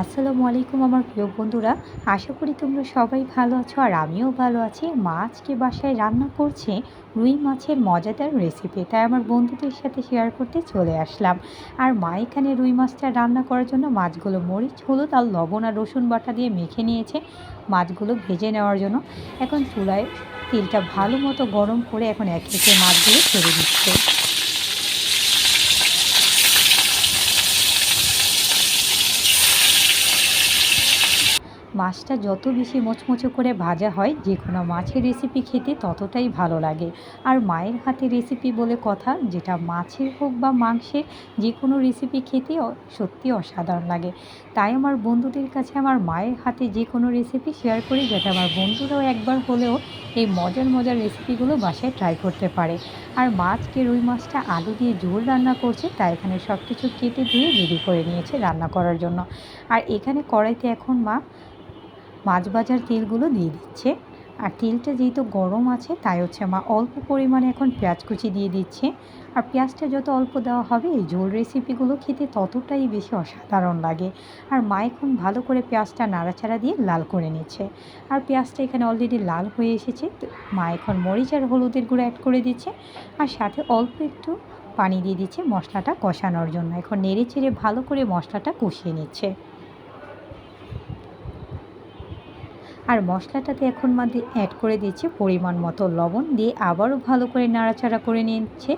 আসসালামু আলাইকুম আমার প্রিয় বন্ধুরা। আশা করি তোমরা সবাই ভালো আছো আর আমিও ভালো আছি। মা আজকে বাসায় রান্না করছে রুই মাছের মজাদার রেসিপি তাই আমার বন্ধুদের সাথে শেয়ার করতে চলে আসলাম। আর মা এখানে রুই মাছটা রান্না করার জন্য মাছগুলো মরিচ, হলুদ আর লবণ আর রসুন বাটা দিয়ে মেখে নিয়েছে মাছগুলো ভেজে নেওয়ার জন্য। এখন চুলায় তেলটা ভালো মতো গরম করে এখন এক মাছগুলো ছেড়ে দিচ্ছে। মাছটা যত বেশি মোচমোচো করে ভাজা হয়, যে কোনো মাছের রেসিপি খেতে ততটাই ভালো লাগে। আর মায়ের হাতে রেসিপি বলে কথা, যেটা মাছের হোক বা মাংসের যে কোনো রেসিপি খেতে সত্যি অসাধারণ লাগে। তাই আমার বন্ধুদের কাছে আমার মায়ের হাতে যে কোনো রেসিপি শেয়ার করি, যাতে আমার বন্ধুরাও একবার হলেও এই মজার মজার রেসিপিগুলো বাসায় ট্রাই করতে পারে। আর মাছকে রুই মাছটা আলু দিয়ে ঝোল রান্না করছে, তাই এখানে সব কিছু কেটে ধুয়ে রেডি করে নিয়েছে রান্না করার জন্য। আর এখানে কড়াইতে এখন মা মাছ ভাজার তেলগুলো দিয়ে দিচ্ছে। আর তেলটা যেহেতু গরম আছে, তাই হচ্ছে মা অল্প পরিমাণে এখন পেঁয়াজ কুচি দিয়ে দিচ্ছে। আর পেঁয়াজটা যত অল্প দেওয়া হবে, এই ঝোল রেসিপিগুলো খেতে ততটাই বেশি অসাধারণ লাগে। আর মা এখন ভালো করে পেঁয়াজটা নাড়াচাড়া দিয়ে লাল করে নিচ্ছে। আর পেঁয়াজটা এখানে অলরেডি লাল হয়ে এসেছে মা এখন মরিচ আর হলুদের গুঁড়ো অ্যাড করে দিচ্ছে। আর সাথে অল্প একটু পানি দিয়ে দিচ্ছে মশলাটা কষানোর জন্য। এখন নেড়ে চেড়ে ভালো করে মশলাটা কষিয়ে নিচ্ছে। আর মশলাটাতে এখন মাঝে অ্যাড করে দিচ্ছে পরিমাণ মতো লবণ দিয়ে আবারও ভালো করে নাড়াচাড়া করে নিচ্ছে।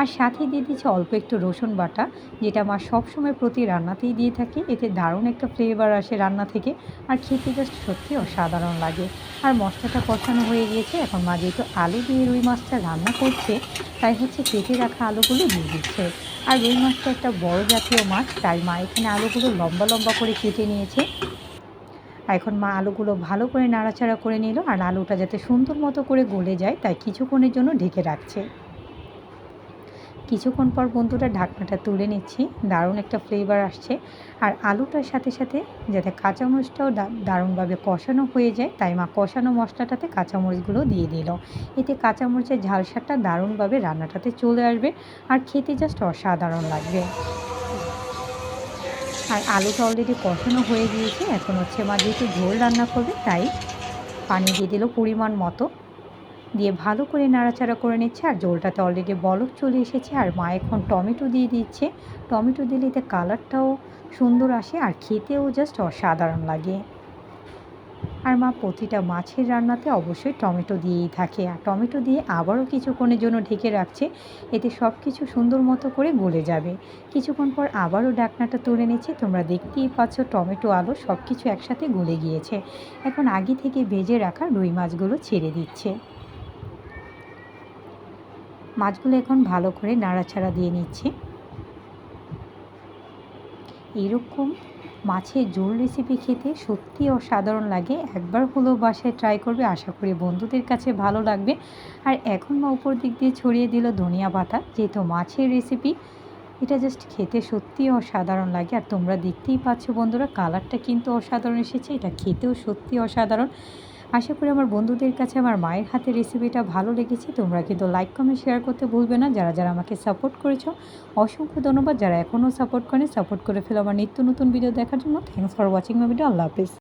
আর সাথে দিয়ে দিচ্ছে অল্প একটু রসুন বাটা, যেটা মা সবসময় প্রতি রান্নাতেই দিয়ে থাকে। এতে দারুণ একটা ফ্লেভার আসে রান্না থেকে আর খেতে জাস্ট সত্যি অসাধারণ লাগে। আর মশলাটা কষানো হয়ে গিয়েছে, এখন মা যেহেতু আলু দিয়ে রুই মাছটা রান্না করছে, তাই হচ্ছে কেটে রাখা আলুগুলো দিয়ে দিচ্ছে। আর রুই মাছটা একটা বড় জাতীয় মাছ, তাই মা এখানে আলুগুলো লম্বা লম্বা করে কেটে নিয়েছে। এখন মা আলুগুলো ভালো করে নাড়াচাড়া করে নিল আর আলুটা যাতে সুন্দর মতো করে গলে যায়, তাই কিছুক্ষণের জন্য ঢেকে রাখছে। কিছুক্ষণ পর বন্ধুরা ঢাকনাটা তুলে নিচ্ছি, দারুণ একটা ফ্লেভার আসছে। আর আলুটার সাথে সাথে যাতে কাঁচামরিচটাও দারুণভাবে কষানো হয়ে যায়, তাই মা কষানো মশলাটাতে কাঁচামরিচগুলো দিয়ে দিল। এতে কাঁচামরিচের ঝালসারটা দারুণভাবে রান্নাটাতে চলে আসবে আর খেতে জাস্ট অসাধারণ লাগবে। আর আলুটা অলরেডি কষানো হয়ে গিয়েছে। এখন হচ্ছে মা যেহেতু ঝোল রান্না করবে, তাই পানি দিয়ে দিল পরিমাণ মতো। দিয়ে ভালো করে নাড়াচাড়া করে নিচ্ছে আর ঝোলটাতে অলরেডি বলক চলে এসেছে। আর মা এখন টমেটো দিয়ে দিচ্ছে। টমেটো দিলে এতে কালারটাও সুন্দর আসে আর খেতেও জাস্ট অসাধারণ লাগে। আর মা প্রতিটা মাছের রান্নাতে অবশ্যই টমেটো দিয়েই থাকে। আর টমেটো দিয়ে আবারও কিছুক্ষণের জন্য ঢেকে রাখছে। এতে সব কিছু সুন্দর মতো করে গলে যাবে। কিছুক্ষণ পর আবারও ডাকনাটা তুলে নিচ্ছে। তোমরা দেখতেই পাচ্ছ টমেটো আলু সব কিছু একসাথে গলে গিয়েছে। এখন আগে থেকে ভেজে রাখা রুই মাছগুলো ছেড়ে দিচ্ছে। মাছগুলো এখন ভালো করে নাড়াচাড়া দিয়ে নিচ্ছে। এরকম মাছের ঝোল রেসিপি খেতে সত্যি অসাধারণ লাগে। একবার হলেও বাসায় ট্রাই করবে, আশা করি বন্ধুদের কাছে ভালো লাগবে। আর এখন মা উপর দিক দিয়ে ছড়িয়ে দিল ধনিয়া পাতা, যেহেতু মাছের রেসিপি এটা জাস্ট খেতে সত্যি অসাধারণ লাগে। আর তোমরা দেখতেই পাচ্ছ বন্ধুরা কালারটা কিন্তু অসাধারণ এসেছে, এটা খেতেও সত্যি অসাধারণ। আশা করি আমার বন্ধুদের কাছে আমার মায়ের হাতের রেসিপিটা ভালো লেগেছে। তোমরা কিন্তু লাইক কমেন্ট শেয়ার করতে ভুলবে না। যারা যারা আমাকে সাপোর্ট করেছ, অসংখ্য ধন্যবাদ। যারা এখনও সাপোর্ট করে সাপোর্ট করে ফেলো আমার নিত্য নতুন ভিডিও দেখার জন্য। Thanks for watching my video Allah Hafiz.